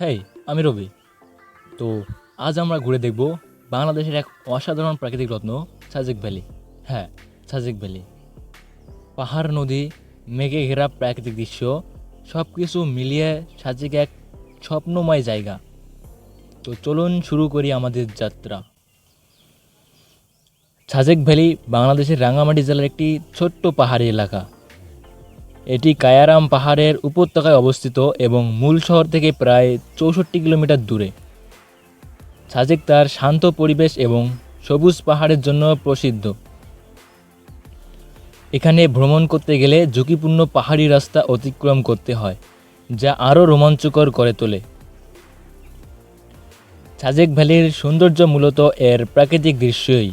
হেই, আমি রবি। তো আজ আমরা ঘুরে দেখব বাংলাদেশের এক অসাধারণ প্রাকৃতিক রত্ন, সাজেক ভ্যালি। হ্যাঁ সাজেক ভ্যালি। পাহাড়, নদী, মেঘে ঘেরা প্রাকৃতিক দৃশ্য সব কিছু মিলিয়ে সাজেক এক স্বপ্নময় জায়গা। তো চলুন শুরু করি আমাদের যাত্রা। সাজেক ভ্যালি বাংলাদেশের রাঙ্গামাটি জেলার একটি ছোট্ট পাহাড়ি এলাকা। এটি কায়ারাম পাহাড়ের উপত্যকায় অবস্থিত এবং মূল শহর থেকে প্রায় চৌষট্টি কিলোমিটার দূরে। সাজেক তার শান্ত পরিবেশ এবং সবুজ পাহাড়ের জন্য প্রসিদ্ধ। এখানে ভ্রমণ করতে গেলে ঝুঁকিপূর্ণ পাহাড়ি রাস্তা অতিক্রম করতে হয়, যা আরও রোমাঞ্চকর করে তোলে। সাজেক ভ্যালির সৌন্দর্য মূলত এর প্রাকৃতিক দৃশ্যই।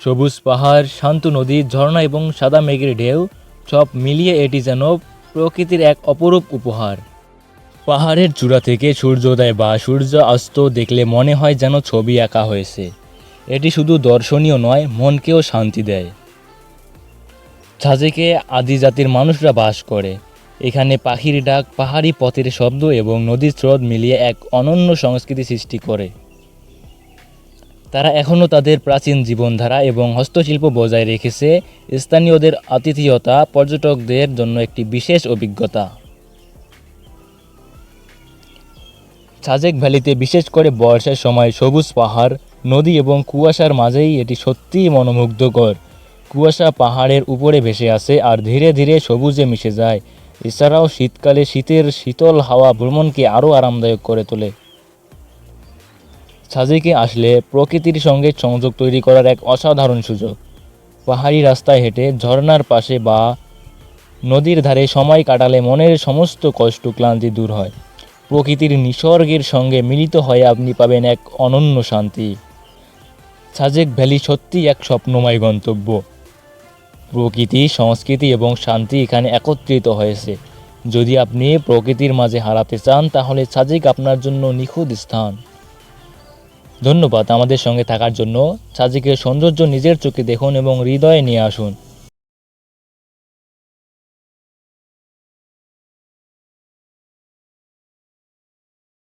সবুজ পাহাড়, শান্ত নদী, ঝর্ণা এবং সাদা মেঘের ঢেউ সব মিলিয়ে এটি যেন প্রকৃতির এক অপরূপ উপহার। পাহাড়ের চূড়া থেকে সূর্যোদয় বা সূর্য অস্ত দেখলে মনে হয় যেন ছবি আঁকা হয়েছে। এটি শুধু দর্শনীয় নয়, মনকেও শান্তি দেয়। সাজেকে আদি জাতির মানুষরা বাস করে। এখানে পাখির ডাক, পাহাড়ি পথের শব্দ এবং নদীর স্রোত মিলিয়ে এক অনন্য সংস্কৃতি সৃষ্টি করে। তারা এখনও তাদের প্রাচীন জীবনধারা এবং হস্তশিল্প বজায় রেখেছে স্থানীয়দের আতিথেয়তা পর্যটকদের জন্য একটি বিশেষ অভিজ্ঞতা। সাজেক ভ্যালিতে বিশেষ করে বর্ষার সময় সবুজ পাহাড়, নদী এবং কুয়াশার মাঝেই এটি সত্যিই মনোমুগ্ধকর। কুয়াশা পাহাড়ের উপরে ভেসে আসে আর ধীরে ধীরে সবুজে মিশে যায়। এছাড়াও শীতকালে শীতের শীতল হাওয়া ভ্রমণকে আরও আরামদায়ক করে তোলে। সাজেকে আসলে প্রকৃতির সঙ্গে সংযোগ তৈরি করার এক অসাধারণ সুযোগ। পাহাড়ি রাস্তায় হেঁটে ঝর্ণার পাশে বা নদীর ধারে সময় কাটালে মনের সমস্ত কষ্ট, ক্লান্তি দূর হয়। প্রকৃতির নিসর্গের সঙ্গে মিলিত হয়ে আপনি পাবেন এক অনন্য শান্তি। সাজেক ভ্যালি সত্যি এক স্বপ্নময় গন্তব্য। প্রকৃতি, সংস্কৃতি এবং শান্তি এখানে একত্রিত হয়েছে। যদি আপনি প্রকৃতির মাঝে হারাতে চান, তাহলে সাজেক আপনার জন্য নিখুঁত স্থান। ধন্যবাদ আমাদের সঙ্গে থাকার জন্য। সাজিকের সৌন্দর্য নিজের চোখে দেখুন এবং হৃদয়ে নিয়ে আসুন।